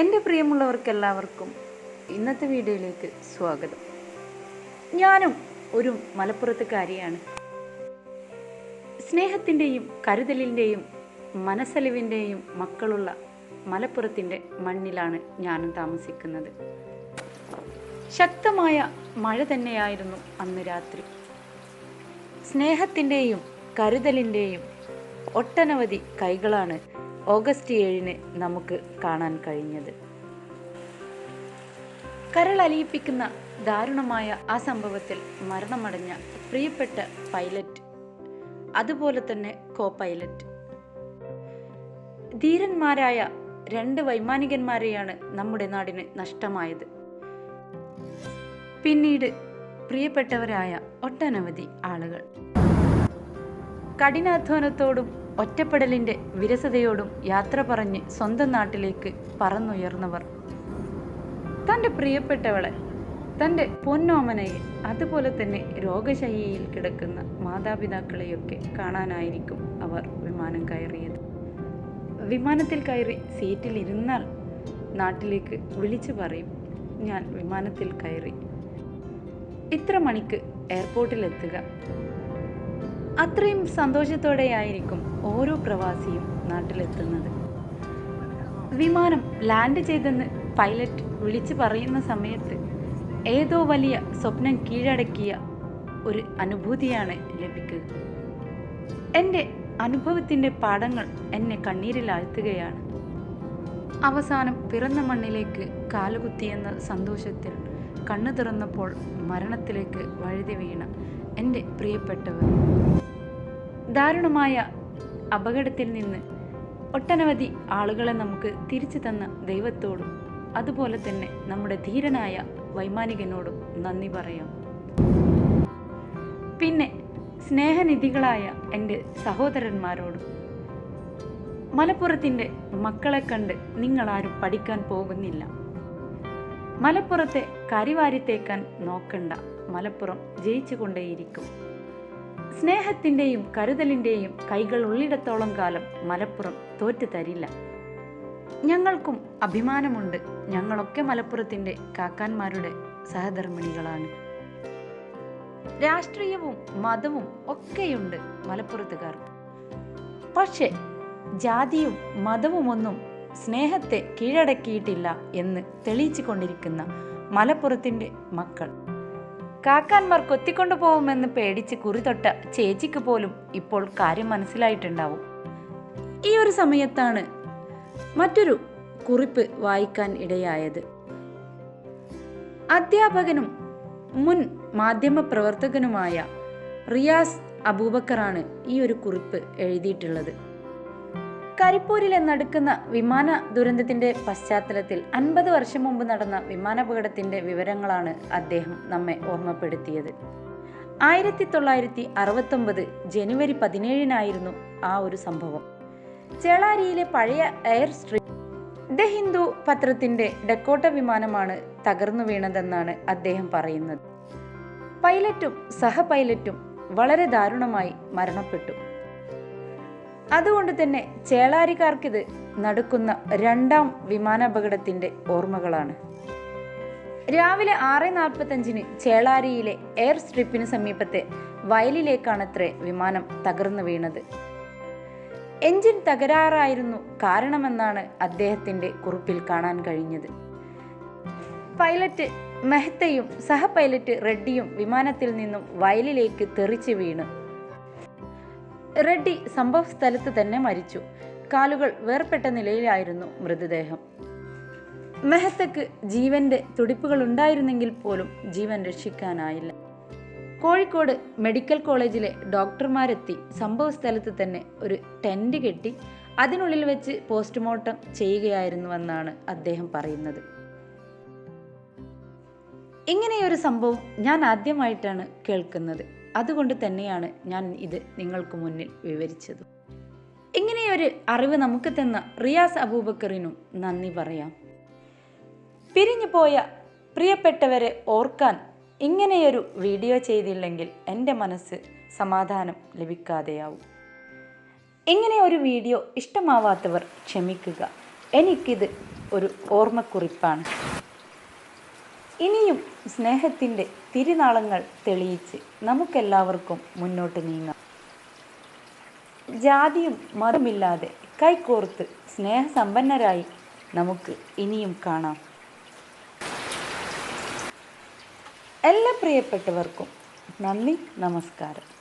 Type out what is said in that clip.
എന്റെ പ്രിയമുള്ളവർക്കെല്ലാവർക്കും ഇന്നത്തെ വീഡിയോയിലേക്ക് സ്വാഗതം. ഞാനും ഒരു മലപ്പുറത്തുകാരിയാണ്. സ്നേഹത്തിന്റെയും കരുതലിന്റെയും മനസ്സലിവിന്റെയും മക്കളുള്ള മലപ്പുറത്തിന്റെ മണ്ണിലാണ് ഞാനും താമസിക്കുന്നത്. ശക്തമായ മഴ തന്നെയായിരുന്നു അന്ന് രാത്രി. സ്നേഹത്തിന്റെയും കരുതലിന്റെയും ഒട്ടനവധി കൈകളാണ് ഓഗസ്റ്റ് ഏഴിന് നമുക്ക് കാണാൻ കഴിഞ്ഞത്. കരളലിയിപ്പിക്കുന്ന ദാരുണമായ ആ സംഭവത്തിൽ മരണമടഞ്ഞ പ്രിയപ്പെട്ട പൈലറ്റ്. അതുപോലെ തന്നെ കോ പൈലറ്റ് ധീരന്മാരായ രണ്ട് വൈമാനികന്മാരെയാണ് നമ്മുടെ നാടിന് നഷ്ടമായത്. പിന്നീട് പ്രിയപ്പെട്ടവരായ ഒട്ടനവധി ആളുകൾ. കഠിനാധ്വാനത്തോടും ഒറ്റപ്പെടലിന്റെ വിരസതയോടും യാത്ര പറഞ്ഞ് സ്വന്തം നാട്ടിലേക്ക് പറന്നുയർന്നവർ. തന്റെ പ്രിയപ്പെട്ടവളെ തന്റെ പൊന്നോമനയെ അതുപോലെ തന്നെ രോഗശയ്യയിൽ കിടക്കുന്ന മാതാപിതാക്കളെയൊക്കെ കാണാനായിരിക്കും അവർ വിമാനം കയറിയത്. വിമാനത്തിൽ കയറി സീറ്റിൽ ഇരുന്നാൽ നാട്ടിലേക്ക് വിളിച്ചു പറയും ഞാൻ വിമാനത്തിൽ കയറി. ഇത്ര മണിക്ക് എയർപോർട്ടിലെത്തുക അത്രയും സന്തോഷത്തോടെയായിരിക്കും ഓരോ പ്രവാസിയും നാട്ടിലെത്തുന്നത്. വിമാനം ലാൻഡ് ചെയ്തെന്ന് പൈലറ്റ് വിളിച്ചു പറയുന്ന സമയത്ത് ഏതോ വലിയ സ്വപ്നം കീഴടക്കിയ ഒരു അനുഭൂതിയാണ് ലഭിക്കുക. എന്റെ അനുഭവത്തിന്റെ പാഠങ്ങൾ എന്നെ കണ്ണീരിലാഴ്ത്തുകയാണ് അവസാനം പിറന്ന മണ്ണിലേക്ക് കാലുകുത്തിയെന്ന സന്തോഷത്തിൽ കണ്ണു തുറന്നപ്പോൾ മരണത്തിലേക്ക് വഴുതി വീണ എന്റെ പ്രിയപ്പെട്ടവർ. ദാരുണമായ അപകടത്തിൽ നിന്ന് ഒട്ടനവധി ആളുകളെ നമുക്ക് തിരിച്ചു തന്ന ദൈവത്തോടും അതുപോലെ തന്നെ നമ്മുടെ ധീരനായ വൈമാനികനോടും നന്ദി പറയാം. പിന്നെ സ്നേഹനിധികളായ എന്റെ സഹോദരന്മാരോടും മലപ്പുറത്തിന്റെ മക്കളെ കണ്ട് നിങ്ങളാരും പഠിക്കാൻ പോകുന്നില്ല. മലപ്പുറത്തെ കരിവാരിത്തേക്കാൻ നോക്കണ്ട. മലപ്പുറം ജയിച്ചു കൊണ്ടേയിരിക്കും. സ്നേഹത്തിന്റെയും കരുതലിന്റെയും കൈകൾ ഉള്ളിടത്തോളം കാലം മലപ്പുറം തോറ്റു തരില്ല. ഞങ്ങൾക്കും അഭിമാനമുണ്ട്. ഞങ്ങളൊക്കെ മലപ്പുറത്തിന്റെ കാക്കാന്മാരുടെ സഹധർമ്മിണികളാണ്. രാഷ്ട്രീയവും മതവും ഒക്കെയുണ്ട് മലപ്പുറത്തുകാർക്ക് പക്ഷേ ജാതിയും മതവുമൊന്നും സ്നേഹത്തെ കീഴടക്കിയിട്ടില്ല എന്ന് തെളിയിച്ചു കൊണ്ടിരിക്കുന്ന മലപ്പുറത്തിന്റെ മക്കൾ. കാക്കാന്മാർ കൊത്തിക്കൊണ്ടു പോകുമെന്ന് പേടിച്ച് കുറി തൊട്ട ചേച്ചിക്ക് പോലും ഇപ്പോൾ കാര്യം മനസ്സിലായിട്ടുണ്ടാവും. ഈ ഒരു സമയത്താണ് മറ്റൊരു കുറിപ്പ് വായിക്കാൻ ഇടയായത്. അധ്യാപകനും മുൻ മാധ്യമ പ്രവർത്തകനുമായ റിയാസ് അബൂബക്കറാണ് ഈ ഒരു കുറിപ്പ് എഴുതിയിട്ടുള്ളത്. കരിപ്പൂരിലെ നടക്കുന്ന വിമാന ദുരന്തത്തിന്റെ പശ്ചാത്തലത്തിൽ അൻപത് വർഷം മുമ്പ് നടന്ന വിമാനാപകടത്തിന്റെ വിവരങ്ങളാണ് അദ്ദേഹം നമ്മെ ഓർമ്മപ്പെടുത്തിയത്. ആയിരത്തി തൊള്ളായിരത്തി അറുപത്തൊമ്പത് ജനുവരി പതിനേഴിനായിരുന്നു ആ ഒരു സംഭവം. ചേളാരിയിലെ പഴയ എയർ സ്ട്രീറ്റ് ദ ഹിന്ദു പത്രത്തിന്റെ ഡക്കോട്ട വിമാനമാണ് തകർന്നു വീണതെന്നാണ് അദ്ദേഹം പറയുന്നത്. പൈലറ്റും സഹപൈലറ്റും വളരെ ദാരുണമായി മരണപ്പെട്ടു. അതുകൊണ്ട് തന്നെ ചേളാരിക്കാർക്കിത് നടക്കുന്ന രണ്ടാം വിമാനാപകടത്തിന്റെ ഓർമ്മകളാണ്. രാവിലെ ആറ് നാൽപ്പത്തഞ്ചിന് ചേളാരിയിലെ എയർ സ്ട്രിപ്പിന് സമീപത്തെ വയലിലേക്കാണത്രേ വിമാനം തകർന്നു വീണത്. എഞ്ചിൻ തകരാറായിരുന്നു കാരണമെന്നാണ് അദ്ദേഹത്തിന്റെ കുറിപ്പിൽ കാണാൻ കഴിഞ്ഞത്. പൈലറ്റ് മെഹ്തയും സഹപൈലറ്റ് റെഡ്ഡിയും വിമാനത്തിൽ നിന്നും വയലിലേക്ക് തെറിച്ചു വീണു. റെഡ്ഡി സംഭവ സ്ഥലത്ത് തന്നെ മരിച്ചു. കാലുകൾ വേർപെട്ട നിലയിലായിരുന്നു മൃതദേഹം. മെഹത്തക്ക് ജീവന്റെ തുടിപ്പുകൾ ഉണ്ടായിരുന്നെങ്കിൽ പോലും ജീവൻ രക്ഷിക്കാനായില്ല. കോഴിക്കോട് മെഡിക്കൽ കോളേജിലെ ഡോക്ടർമാരെത്തി സംഭവ സ്ഥലത്ത് തന്നെ ഒരു ടെന്റ് കെട്ടി അതിനുള്ളിൽ വെച്ച് പോസ്റ്റ്മോർട്ടം ചെയ്യുകയായിരുന്നുവെന്നാണ് അദ്ദേഹം പറയുന്നത്. ഇങ്ങനെയൊരു സംഭവം ഞാൻ ആദ്യമായിട്ടാണ് കേൾക്കുന്നത്. അതുകൊണ്ട് തന്നെയാണ് ഞാൻ ഇത് നിങ്ങൾക്ക് മുന്നിൽ വിവരിച്ചത്. ഇങ്ങനെയൊരു അറിവ് നമുക്ക് തന്ന റിയാസ് അബൂബക്കറിനും നന്ദി പറയാം. പിരിഞ്ഞു പോയ പ്രിയപ്പെട്ടവരെ ഓർക്കാൻ ഇങ്ങനെയൊരു വീഡിയോ ചെയ്തില്ലെങ്കിൽ എന്റെ മനസ്സ് സമാധാനം ലഭിക്കാതെയാവും. ഇങ്ങനെ ഒരു വീഡിയോ ഇഷ്ടമാവാത്തവർ ക്ഷമിക്കുക. എനിക്കിത് ഒരു ഓർമ്മക്കുറിപ്പാണ്. ഇനിയും സ്നേഹത്തിന്റെ തിരുനാളങ്ങൾ തെളിയിച്ച് നമുക്കെല്ലാവർക്കും മുന്നോട്ട് നീങ്ങാം. ജാതിയും മതമില്ലാതെ കൈകോർത്ത് സ്നേഹസമ്പന്നരായി നമുക്ക് ഇനിയും കാണാം. എല്ലാ പ്രിയപ്പെട്ടവർക്കും നന്ദി നമസ്കാരം.